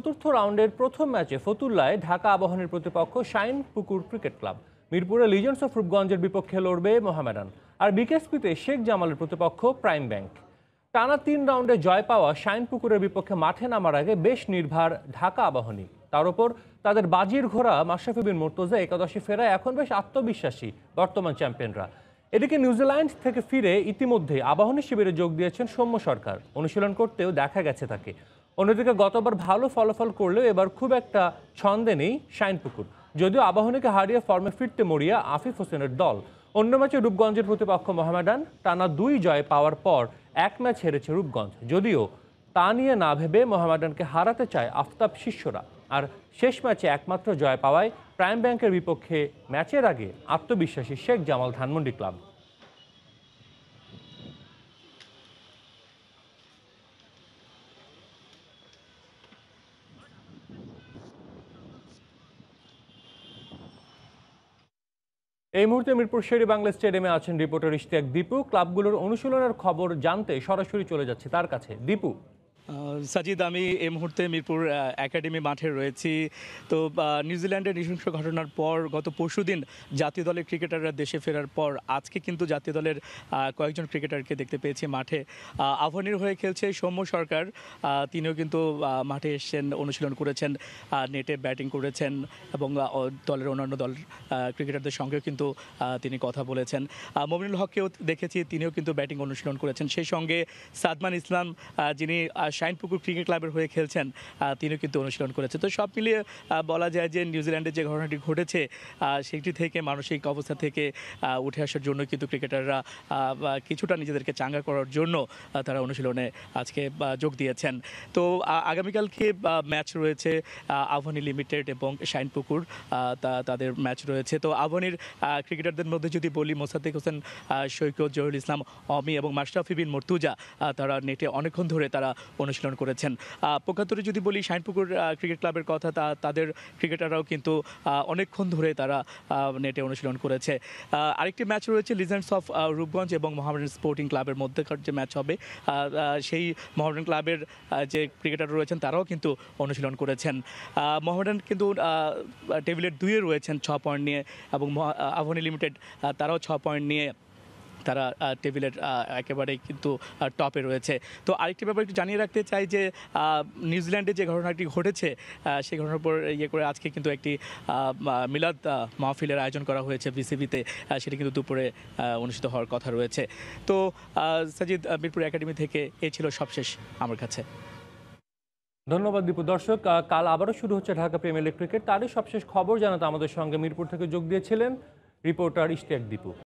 চতুর্থ রাউন্ডের প্রথম ম্যাচে ফতুল্লায় ঢাকা আবাহনের প্রতিপক্ষ শাইন পুকুর ক্রিকেট ক্লাব। মিরপুরে লিজেন্ডস অফ রূপগঞ্জের বিপক্ষে লড়বে মোহামেডান। আর বিকেএসপিতে শেখ জামালের প্রতিপক্ষ প্রাইম ব্যাংক। টানা তিন রাউন্ডে জয় পাওয়া শাইন পুকুরের বিপক্ষে মাঠে নামার আগে বেশ নির্ভার ঢাকা আবাহনী। তার ওপর তাদের বাজির ঘোড়া মাশরাফি বিন মুর্তজা একাদশী ফেরায় এখন বেশ আত্মবিশ্বাসী বর্তমান চ্যাম্পিয়নরা। এদিকে নিউজিল্যান্ড থেকে ফিরে ইতিমধ্যে আবাহনী শিবিরে যোগ দিয়েছেন সৌম্য সরকার। অনুশীলন করতেও দেখা গেছে তাকে। অন্যদিকে গতবার ভালো ফলাফল করলেও এবার খুব একটা ছন্দে নেই শাইনপুকুর। যদিও আবাহনীকে হারিয়ে ফর্মে ফিরতে মরিয়া আফিফ হোসেনের দল। অন্য ম্যাচে রূপগঞ্জের প্রতিপক্ষ মোহামেডান টানা দুই জয় পাওয়ার পর এক ম্যাচ হেরেছে রূপগঞ্জ। যদিও তা নিয়ে না ভেবে মোহামেডানকে হারাতে চায় আফতাব শিষ্যরা। আর শেষ ম্যাচে একমাত্র জয় পাওয়ায় প্রাইম ব্যাংকের বিপক্ষে ম্যাচের আগে আত্মবিশ্বাসী শেখ জামাল ধানমন্ডি ক্লাব। এই মুহূর্তে মিরপুর শেরি বাংলা স্টেডিয়ামে আছেন রিপোর্টার ইশতিয়াক দীপু। ক্লাবগুলোর অনুশীলনের খবর জানতে সরাসরি চলে যাচ্ছে তার কাছে। দীপু। সাজিদ আমি এই মুহূর্তে মিরপুর একাডেমি মাঠে রয়েছি। তো নিউজিল্যান্ডের নৃশংস ঘটনার পর গত পরশুদিন জাতীয় দলের ক্রিকেটাররা দেশে ফেরার পর আজকে কিন্তু জাতীয় দলের কয়েকজন ক্রিকেটারকে দেখতে পেয়েছি মাঠে। আহ, আহ্বানীর হয়ে খেলছে সৌম্য সরকার। তিনিও কিন্তু মাঠে এসেছেন অনুশীলন করেছেন নেটে ব্যাটিং করেছেন এবং দলের অন্যান্য দল ক্রিকেটারদের সঙ্গেও কিন্তু তিনি কথা বলেছেন। মমিনুল হককেও দেখেছি তিনিও কিন্তু ব্যাটিং অনুশীলন করেছেন। সেই সঙ্গে সাদমান ইসলাম যিনি শাইনপুকুর ক্রিকেট ক্লাবের হয়ে খেলছেন তিনিও কিন্তু অনুশীলন করেছে তো সব মিলিয়ে বলা যায় যে নিউজিল্যান্ডের যে ঘটনাটি ঘটেছে সেটি থেকে মানসিক অবস্থা থেকে উঠে আসার জন্য কিন্তু ক্রিকেটাররা কিছুটা নিজেদেরকে চাঙ্গা করার জন্য তারা অনুশীলনে আজকে যোগ দিয়েছেন। তো আগামীকালকে ম্যাচ রয়েছে আহ, আভনি লিমিটেড এবং শাইনপুকুর তাদের ম্যাচ রয়েছে। তো আভনির আহ, ক্রিকেটারদের মধ্যে যদি বলি মোসাদ্দেক হোসেন সৈকত জহুরুল ইসলাম অমি এবং মাশরাফি বিন মর্তুজা তারা নেটে অনেকক্ষণ ধরে তারা অনুশীলন করেছেন। আহ, পক্ষান্তরে যদি বলি শাইনপুকুর ক্রিকেট ক্লাবের কথা তা তাদের ক্রিকেটাররাও কিন্তু অনেকক্ষণ ধরে তারা নেটে অনুশীলন করেছে। আরেকটি ম্যাচ রয়েছে লিজেন্ডস অফ রূপগঞ্জ এবং মোহামেডান স্পোর্টিং ক্লাবের মধ্যেকার যে ম্যাচ হবে সেই মোহামেডান ক্লাবের যে ক্রিকেটার রয়েছেন তারাও কিন্তু অনুশীলন করেছেন। মোহামেডান কিন্তু টেবিলের দুইয়ে রয়েছেন ছ পয়েন্ট নিয়ে এবং মহা- আহ, আভনি লিমিটেড তারাও ছ পয়েন্ট নিয়ে তারা টেবিলের একেবারেই কিন্তু টপে রয়েছে। তো আরেকটি ব্যাপার একটু জানিয়ে রাখতে চাই যে নিউজিল্যান্ডে যে ঘটনাটি ঘটেছে সেই ঘটনার উপর ইয়ে করে আজকে কিন্তু একটি মিলাদ মাহফিলের আয়োজন করা হয়েছে বিসিবিতে সেটি কিন্তু দুপুরে অনুষ্ঠিত হওয়ার কথা রয়েছে। তো সাজিদ মিরপুর একাডেমি থেকে এ ছিল সবশেষ আমার কাছে। ধন্যবাদ দীপু দর্শক। কাল আবারও শুরু হচ্ছে ঢাকা প্রিমিয়ার লিগ ক্রিকেট। তারই সবশেষ খবর জানাতে আমাদের সঙ্গে মিরপুর থেকে যোগ দিয়েছিলেন রিপোর্টার ইশতিয়াক দীপু।